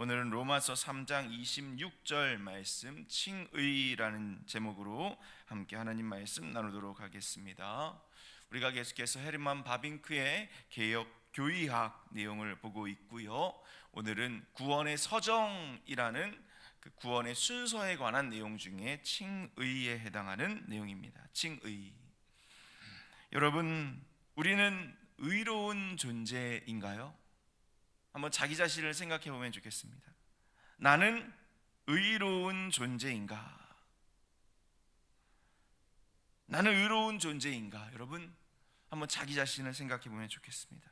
오늘은 로마서 3장 26절 말씀 칭의라는 제목으로 함께 하나님 말씀 나누도록 하겠습니다. 우리가 계속해서 헤르만 바빙크의 개혁 교의학 내용을 보고 있고요. 오늘은 구원의 서정이라는 그 구원의 순서에 관한 내용 중에 칭의에 해당하는 내용입니다. 칭의. 여러분, 우리는 의로운 존재인가요? 한번 자기 자신을 생각해 보면 좋겠습니다. 나는 의로운 존재인가? 나는 의로운 존재인가? 여러분, 한번 자기 자신을 생각해 보면 좋겠습니다.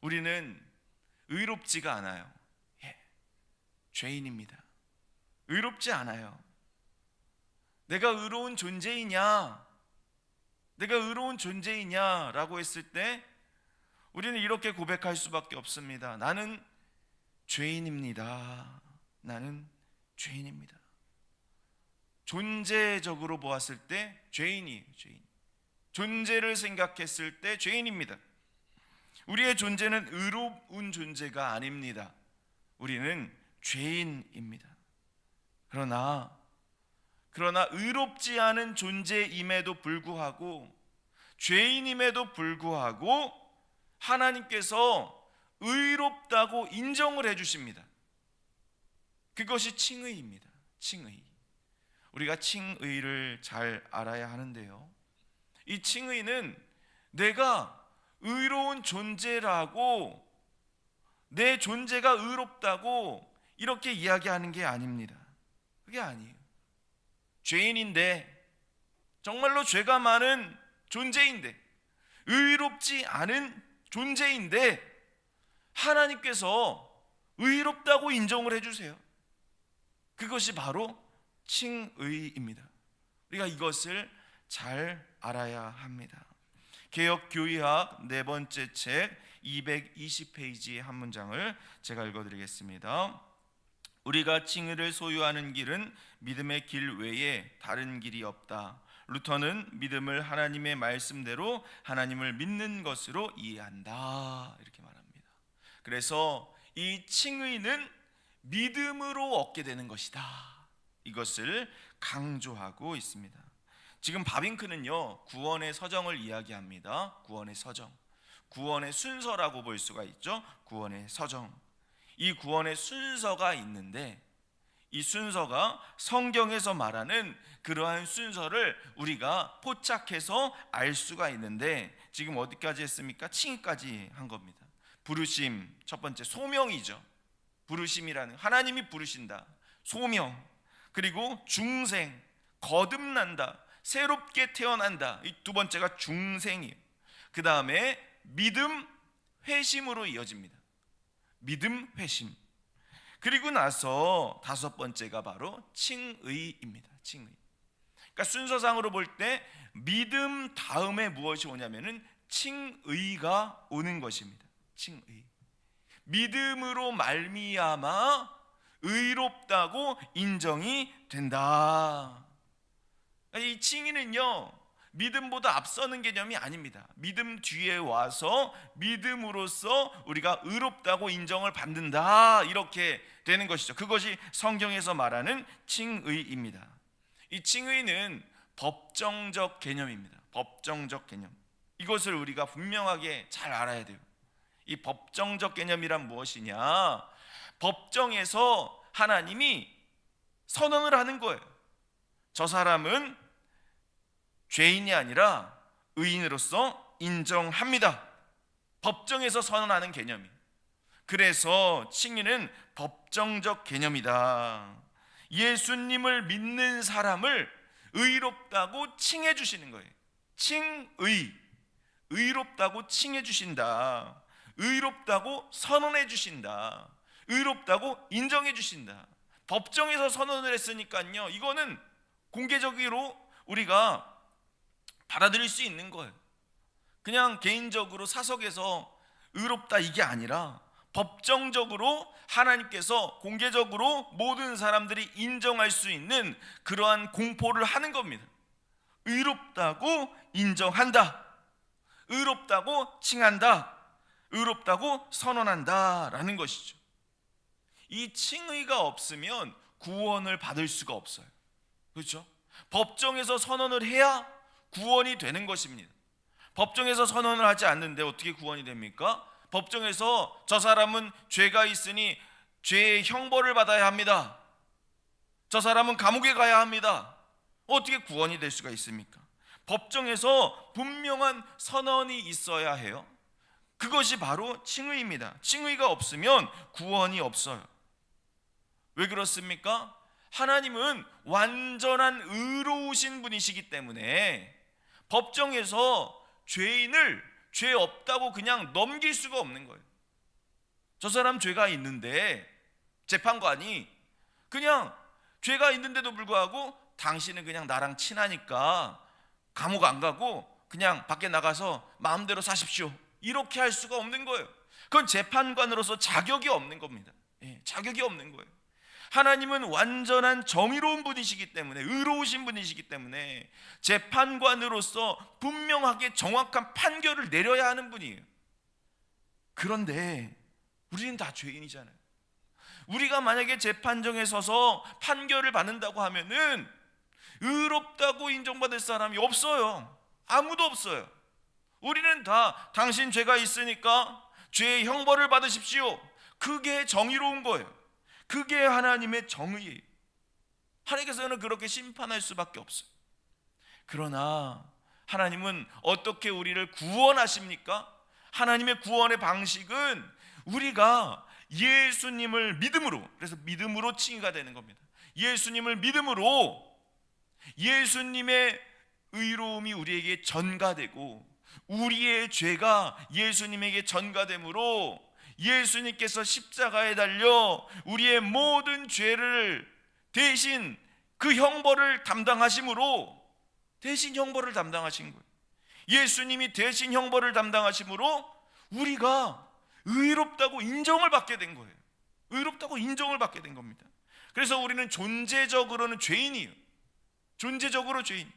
우리는 의롭지가 않아요. 예. 죄인입니다. 의롭지 않아요. 내가 의로운 존재이냐? 내가 의로운 존재이냐라고 했을 때 우리는 이렇게 고백할 수밖에 없습니다. 나는 죄인입니다. 나는 죄인입니다. 존재적으로 보았을 때 죄인이에요, 죄인. 존재를 생각했을 때 죄인입니다. 우리의 존재는 의로운 존재가 아닙니다. 우리는 죄인입니다. 그러나 그러나 의롭지 않은 존재임에도 불구하고 죄인임에도 불구하고 하나님께서 의롭다고 인정을 해 주십니다. 그것이 칭의입니다. 칭의. 우리가 칭의를 잘 알아야 하는데요. 이 칭의는 내가 의로운 존재라고 내 존재가 의롭다고 이렇게 이야기하는 게 아닙니다. 그게 아니에요. 죄인인데 정말로 죄가 많은 존재인데 의롭지 않은 존재인데 하나님께서 의롭다고 인정을 해주세요. 그것이 바로 칭의입니다. 우리가 이것을 잘 알아야 합니다. 개혁 교의학 네 번째 책 220페이지의 한 문장을 제가 읽어드리겠습니다. 우리가 칭의를 소유하는 길은 믿음의 길 외에 다른 길이 없다. 루터는 믿음을 하나님의 말씀대로 하나님을 믿는 것으로 이해한다. 이렇게 말합니다. 그래서 이 칭의는 믿음으로 얻게 되는 것이다. 이것을 강조하고 있습니다. 지금 바빙크는요 구원의 서정을 이야기합니다. 구원의 서정, 구원의 순서라고 볼 수가 있죠. 구원의 서정. 이 구원의 순서가 있는데 이 순서가 성경에서 말하는 그러한 순서를 우리가 포착해서 알 수가 있는데 지금 어디까지 했습니까? 칭까지 한 겁니다. 부르심 첫 번째 소명이죠. 부르심이라는 하나님이 부르신다. 소명 그리고 중생 거듭난다. 새롭게 태어난다. 이 두 번째가 중생이에요. 그 다음에 믿음 회심으로 이어집니다. 믿음 회심. 그리고 나서 다섯 번째가 바로 칭의입니다. 칭의. 그러니까 순서상으로 볼 때 믿음 다음에 무엇이 오냐면은 칭의가 오는 것입니다. 칭의. 믿음으로 말미암아 의롭다고 인정이 된다. 이 칭의는요 믿음보다 앞서는 개념이 아닙니다. 믿음 뒤에 와서 믿음으로써 우리가 의롭다고 인정을 받는다 이렇게 되는 것이죠. 그것이 성경에서 말하는 칭의입니다. 이 칭의는 법정적 개념입니다. 법정적 개념. 이것을 우리가 분명하게 잘 알아야 돼요. 이 법정적 개념이란 무엇이냐? 법정에서 하나님이 선언을 하는 거예요. 저 사람은 죄인이 아니라 의인으로서 인정합니다. 법정에서 선언하는 개념이. 그래서 칭의는 법정적 개념이다. 예수님을 믿는 사람을 의롭다고 칭해 주시는 거예요. 칭의. 의롭다고 칭해 주신다. 의롭다고 선언해 주신다. 의롭다고 인정해 주신다. 법정에서 선언을 했으니까요. 이거는 공개적으로 우리가 받아들일 수 있는 거예요. 그냥 개인적으로 사석에서 의롭다 이게 아니라 법정적으로 하나님께서 공개적으로 모든 사람들이 인정할 수 있는 그러한 공포를 하는 겁니다. 의롭다고 인정한다. 의롭다고 칭한다. 의롭다고 선언한다라는 것이죠. 이 칭의가 없으면 구원을 받을 수가 없어요. 그렇죠? 법정에서 선언을 해야 구원이 되는 것입니다. 법정에서 선언을 하지 않는데 어떻게 구원이 됩니까? 법정에서 저 사람은 죄가 있으니 죄의 형벌을 받아야 합니다. 저 사람은 감옥에 가야 합니다. 어떻게 구원이 될 수가 있습니까? 법정에서 분명한 선언이 있어야 해요. 그것이 바로 칭의입니다. 칭의가 없으면 구원이 없어요. 왜 그렇습니까? 하나님은 완전한 의로우신 분이시기 때문에 법정에서 죄인을 죄 없다고 그냥 넘길 수가 없는 거예요. 저 사람 죄가 있는데 재판관이 그냥 죄가 있는데도 불구하고 당신은 그냥 나랑 친하니까 감옥 안 가고 그냥 밖에 나가서 마음대로 사십시오. 이렇게 할 수가 없는 거예요. 그건 재판관으로서 자격이 없는 겁니다. 예, 자격이 없는 거예요. 하나님은 완전한 정의로운 분이시기 때문에 의로우신 분이시기 때문에 재판관으로서 분명하게 정확한 판결을 내려야 하는 분이에요. 그런데 우리는 다 죄인이잖아요. 우리가 만약에 재판정에 서서 판결을 받는다고 하면은 의롭다고 인정받을 사람이 없어요. 아무도 없어요. 우리는 다 당신 죄가 있으니까 죄의 형벌을 받으십시오. 그게 정의로운 거예요. 그게 하나님의 정의예요. 하나님께서는 그렇게 심판할 수밖에 없어요. 그러나 하나님은 어떻게 우리를 구원하십니까? 하나님의 구원의 방식은 우리가 예수님을 믿음으로 그래서 믿음으로 칭의가 되는 겁니다. 예수님을 믿음으로 예수님의 의로움이 우리에게 전가되고 우리의 죄가 예수님에게 전가되므로 예수님께서 십자가에 달려 우리의 모든 죄를 대신 그 형벌을 담당하심으로 대신 형벌을 담당하신 거예요. 예수님이 대신 형벌을 담당하심으로 우리가 의롭다고 인정을 받게 된 거예요. 의롭다고 인정을 받게 된 겁니다. 그래서 우리는 존재적으로는 죄인이에요. 존재적으로 죄인.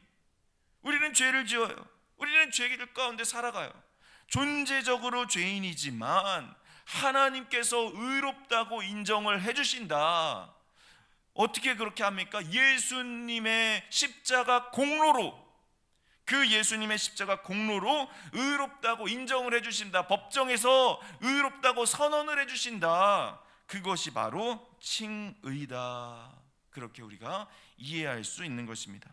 우리는 죄를 지어요. 우리는 죄길 가운데 살아가요. 존재적으로 죄인이지만 하나님께서 의롭다고 인정을 해주신다. 어떻게 그렇게 합니까? 예수님의 십자가 공로로 그 예수님의 십자가 공로로 의롭다고 인정을 해주신다. 법정에서 의롭다고 선언을 해주신다. 그것이 바로 칭의다. 그렇게 우리가 이해할 수 있는 것입니다.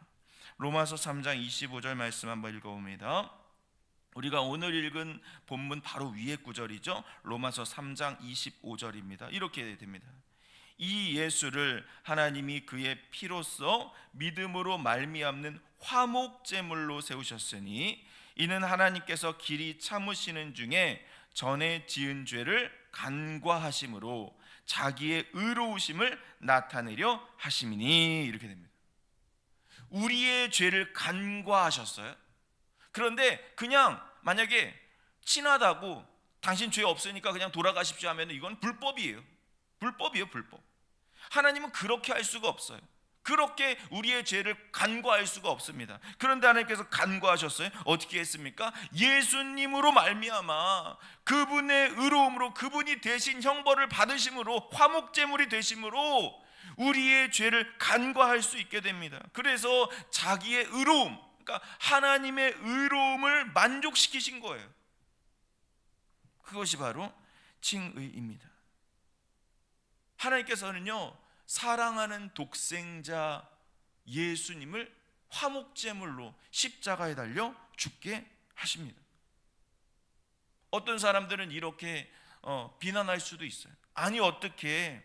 로마서 3장 25절 말씀 한번 읽어봅니다. 우리가 오늘 읽은 본문 바로 위에 구절이죠. 로마서 3장 25절입니다. 이렇게 됩니다. 이 예수를 하나님이 그의 피로써 믿음으로 말미암는 화목 제물로 세우셨으니 이는 하나님께서 길이 참으시는 중에 전에 지은 죄를 간과하심으로 자기의 의로우심을 나타내려 하심이니 이렇게 됩니다. 우리의 죄를 간과하셨어요. 그런데 그냥 만약에 친하다고 당신 죄 없으니까 그냥 돌아가십시오 하면 이건 불법이에요. 불법이에요, 불법. 하나님은 그렇게 할 수가 없어요. 그렇게 우리의 죄를 간과할 수가 없습니다. 그런데 하나님께서 간과하셨어요. 어떻게 했습니까? 예수님으로 말미암아 그분의 의로움으로 그분이 대신 형벌을 받으심으로 화목 제물이 되심으로 우리의 죄를 간과할 수 있게 됩니다. 그래서 자기의 의로움, 그러니까 하나님의 의로움을 만족시키신 거예요. 그것이 바로 칭의입니다. 하나님께서는요 사랑하는 독생자 예수님을 화목제물로 십자가에 달려 죽게 하십니다. 어떤 사람들은 이렇게 어, 비난할 수도 있어요. 아니 어떻게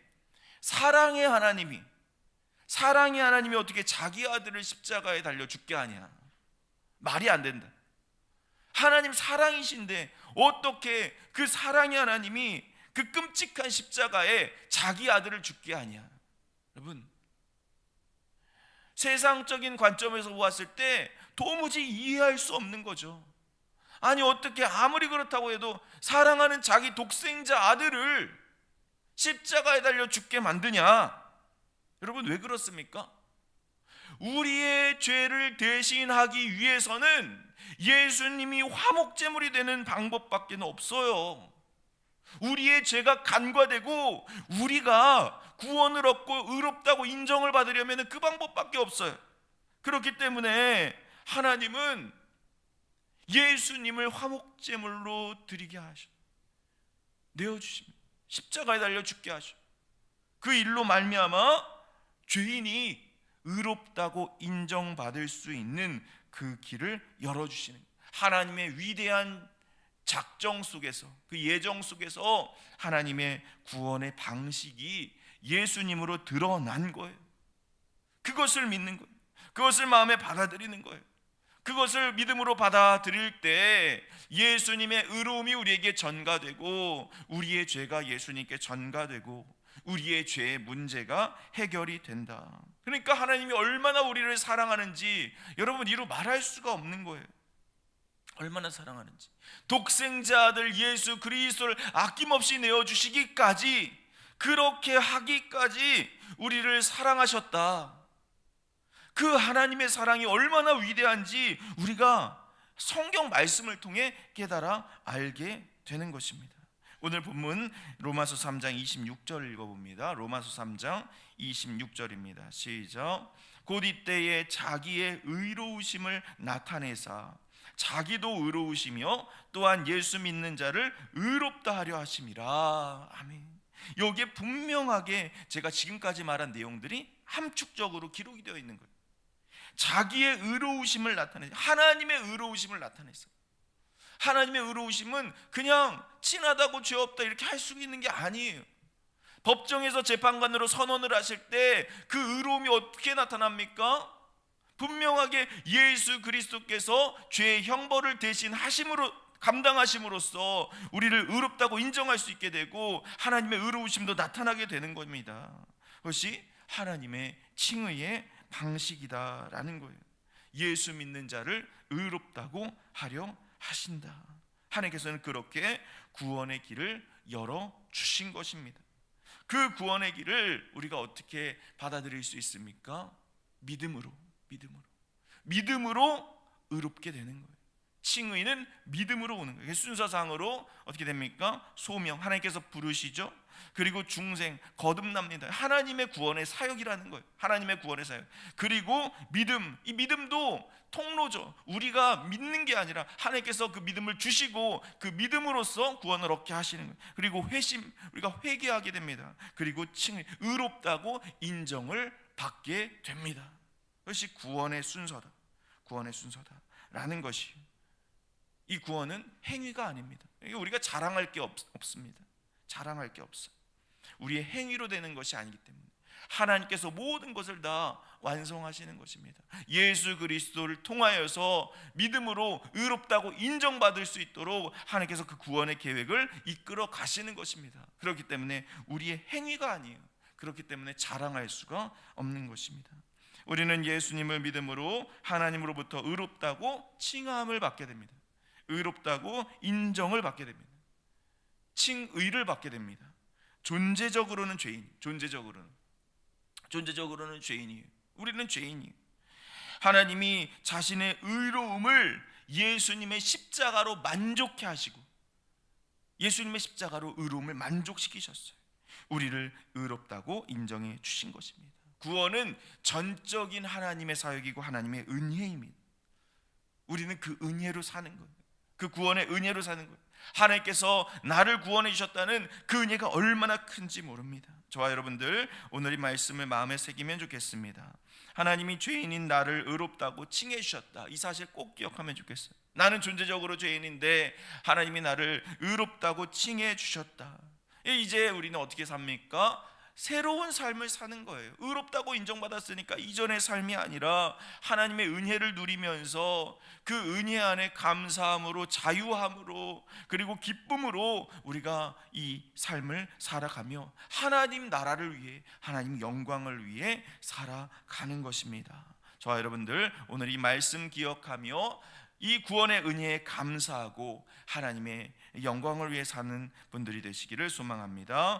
사랑의 하나님이 사랑의 하나님이 어떻게 자기 아들을 십자가에 달려 죽게 하냐? 말이 안 된다. 하나님 사랑이신데 어떻게 그 사랑의 하나님이 그 끔찍한 십자가에 자기 아들을 죽게 하냐? 여러분 세상적인 관점에서 보았을 때 도무지 이해할 수 없는 거죠. 아니 어떻게 아무리 그렇다고 해도 사랑하는 자기 독생자 아들을 십자가에 달려 죽게 만드냐? 여러분 왜 그렇습니까? 우리의 죄를 대신하기 위해서는 예수님이 화목제물이 되는 방법밖에 없어요. 우리의 죄가 간과되고 우리가 구원을 얻고 의롭다고 인정을 받으려면 그 방법밖에 없어요. 그렇기 때문에 하나님은 예수님을 화목제물로 드리게 하셔. 내어 주십니다. 십자가에 달려 죽게 하셔. 그 일로 말미암아 죄인이 의롭다고 인정받을 수 있는 그 길을 열어 주시는 하나님의 위대한 작정 속에서 그 예정 속에서 하나님의 구원의 방식이 예수님으로 드러난 거예요. 그것을 믿는 거예요. 그것을 마음에 받아들이는 거예요. 그것을 믿음으로 받아들일 때 예수님의 의로움이 우리에게 전가되고 우리의 죄가 예수님께 전가되고 우리의 죄의 문제가 해결이 된다. 그러니까 하나님이 얼마나 우리를 사랑하는지 여러분 이루 말할 수가 없는 거예요. 얼마나 사랑하는지. 독생자 아들 예수 그리스도를 아낌없이 내어 주시기까지 그렇게 하기까지 우리를 사랑하셨다. 그 하나님의 사랑이 얼마나 위대한지 우리가 성경 말씀을 통해 깨달아 알게 되는 것입니다. 오늘 본문 로마서 3장 26절 읽어봅니다. 로마서 3장 26절입니다. 시작. 곧 이때에 자기의 의로우심을 나타내사 자기도 의로우시며 또한 예수 믿는 자를 의롭다 하려 하심이라. 아멘. 여기에 분명하게 제가 지금까지 말한 내용들이 함축적으로 기록이 되어 있는 거예요. 자기의 의로우심을 나타내 하나님의 의로우심을 나타냈어요. 하나님의 의로우심은 그냥 친하다고 죄 없다 이렇게 할 수 있는 게 아니에요. 법정에서 재판관으로 선언을 하실 때 그 의로움이 어떻게 나타납니까? 분명하게 예수 그리스도께서 죄의 형벌을 대신 하심으로 감당하심으로써 우리를 의롭다고 인정할 수 있게 되고 하나님의 의로우심도 나타나게 되는 겁니다. 그것이 하나님의 칭의의 방식이다라는 거예요. 예수 믿는 자를 의롭다고 하려 하신다. 하나님께서는 그렇게 구원의 길을 열어 주신 것입니다. 그 구원의 길을 우리가 어떻게 받아들일 수 있습니까? 믿음으로, 믿음으로. 믿음으로 의롭게 되는 거예요. 칭의는 믿음으로 오는 거예요. 순서상으로 어떻게 됩니까? 소명 하나님께서 부르시죠. 그리고 중생 거듭납니다. 하나님의 구원의 사역이라는 거예요. 하나님의 구원의 사역. 그리고 믿음. 이 믿음도 통로죠. 우리가 믿는 게 아니라 하나님께서 그 믿음을 주시고 그 믿음으로써 구원을 얻게 하시는 거예요. 그리고 회심 우리가 회개하게 됩니다. 그리고 칭의 의롭다고 인정을 받게 됩니다. 그것이 구원의 순서다. 구원의 순서다라는 것이 이 구원은 행위가 아닙니다. 우리가 자랑할 게 없, 없습니다. 자랑할 게 없어요. 우리의 행위로 되는 것이 아니기 때문에 하나님께서 모든 것을 다 완성하시는 것입니다. 예수 그리스도를 통하여서 믿음으로 의롭다고 인정받을 수 있도록 하나님께서 그 구원의 계획을 이끌어 가시는 것입니다. 그렇기 때문에 우리의 행위가 아니에요. 그렇기 때문에 자랑할 수가 없는 것입니다. 우리는 예수님을 믿음으로 하나님으로부터 의롭다고 칭함을 받게 됩니다. 의롭다고 인정을 받게 됩니다. 칭 의를 받게 됩니다. 존재적으로는 죄인, 존재적으로는 존재적으로는 죄인이에요. 우리는 죄인이에요. 하나님이 자신의 의로움을 예수님의 십자가로 만족해 하시고 예수님의 십자가로 의로움을 만족시키셨어요. 우리를 의롭다고 인정해 주신 것입니다. 구원은 전적인 하나님의 사역이고 하나님의 은혜입니다. 우리는 그 은혜로 사는 거예요. 그 구원의 은혜로 사는 거예요. 하나님께서 나를 구원해 주셨다는 그 은혜가 얼마나 큰지 모릅니다. 저와 여러분들 오늘 이 말씀을 마음에 새기면 좋겠습니다. 하나님이 죄인인 나를 의롭다고 칭해 주셨다. 이 사실 꼭 기억하면 좋겠어요. 나는 존재적으로 죄인인데 하나님이 나를 의롭다고 칭해 주셨다. 이제 우리는 어떻게 삽니까? 새로운 삶을 사는 거예요. 의롭다고 인정받았으니까 이전의 삶이 아니라 하나님의 은혜를 누리면서 그 은혜 안에 감사함으로 자유함으로 그리고 기쁨으로 우리가 이 삶을 살아가며 하나님 나라를 위해 하나님 영광을 위해 살아가는 것입니다. 저와 여러분들 오늘 이 말씀 기억하며 이 구원의 은혜에 감사하고 하나님의 영광을 위해 사는 분들이 되시기를 소망합니다.